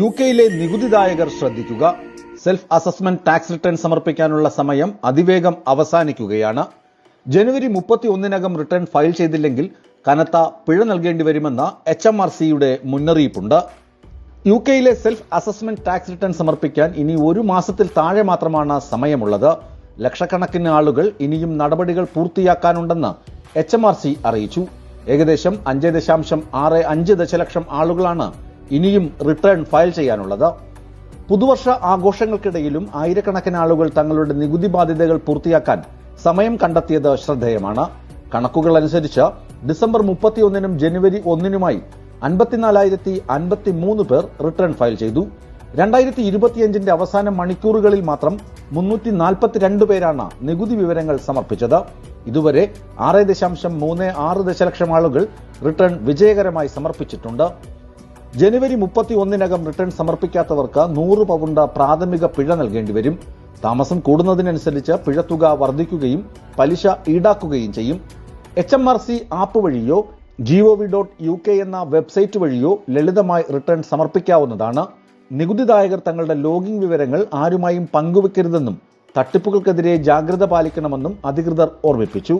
U കെയിലെ നികുതിദായകർ ശ്രദ്ധിക്കുക. Self assessment tax return സമർപ്പിക്കാനുള്ള സമയം അതിവേഗം അവസാനിക്കുകയാണ്. ജനുവരി മുപ്പത്തി ഒന്നിനകം റിട്ടേൺ ഫയൽ ചെയ്തില്ലെങ്കിൽ കനത്ത പിഴ നൽകേണ്ടി വരുമെന്ന എച്ച് എം ആർ സിയുടെ മുന്നറിയിപ്പുണ്ട്. യു കെയിലെ സെൽഫ് അസസ്മെന്റ് ടാക്സ് റിട്ടേൺ സമർപ്പിക്കാൻ ഇനി ഒരു മാസത്തിൽ താഴെ മാത്രമാണ് സമയമുള്ളത്. ലക്ഷക്കണക്കിന് ആളുകൾ ഇനിയും നടപടികൾ പൂർത്തിയാക്കാനുണ്ടെന്ന് എച്ച് എം ആർ സി അറിയിച്ചു. ഏകദേശം അഞ്ച് ദശാംശം ആറ് അഞ്ച് ദശലക്ഷം ആളുകളാണ് ഇനിയും റിട്ടേൺ ഫയൽ ചെയ്യാനുള്ളത്. പുതുവർഷ ആഘോഷങ്ങൾക്കിടയിലും ആയിരക്കണക്കിന് ആളുകൾ തങ്ങളുടെ നികുതി ബാധ്യതകൾ പൂർത്തിയാക്കാൻ സമയം കണ്ടെത്തിയത് ശ്രദ്ധേയമാണ്. കണക്കുകൾ അനുസരിച്ച് ഡിസംബർ മുപ്പത്തിയൊന്നിനും ജനുവരി ഒന്നിനുമായി അൻപത്തിനാലായിരത്തി അൻപത്തി മൂന്ന് പേർ റിട്ടേൺ ഫയൽ ചെയ്തു. രണ്ടായിരത്തി ഇരുപത്തിയഞ്ചിന്റെ അവസാന മണിക്കൂറുകളിൽ മാത്രം മുന്നൂറ്റി നാൽപ്പത്തിരണ്ട് പേരാണ് നികുതി വിവരങ്ങൾ സമർപ്പിച്ചത്. ഇതുവരെ ആറ് ദശാംശം മൂന്ന് ആറ് ദശലക്ഷം ആളുകൾ റിട്ടേൺ വിജയകരമായി സമർപ്പിച്ചിട്ടുണ്ട്. ജനുവരി മുപ്പത്തി ഒന്നിനകം റിട്ടേൺ സമർപ്പിക്കാത്തവർക്ക് നൂറ് പൗണ്ട് പ്രാഥമിക പിഴ നൽകേണ്ടി വരും. താമസം കൂടുന്നതിനനുസരിച്ച് പിഴത്തുക വർദ്ധിക്കുകയും പലിശ ഈടാക്കുകയും ചെയ്യും. H M R C app വഴിയോ ജിഒവി ഡോട്ട് യു കെ എന്ന വെബ്സൈറ്റ് വഴിയോ ലളിതമായി റിട്ടേൺ സമർപ്പിക്കാവുന്നതാണ്. നികുതിദായകർ തങ്ങളുടെ ലോഗിൻ വിവരങ്ങൾ ആരുമായും പങ്കുവെക്കരുതെന്നും തട്ടിപ്പുകൾക്കെതിരെ ജാഗ്രത പാലിക്കണമെന്നും അധികൃതർ ഓർമ്മിപ്പിച്ചു.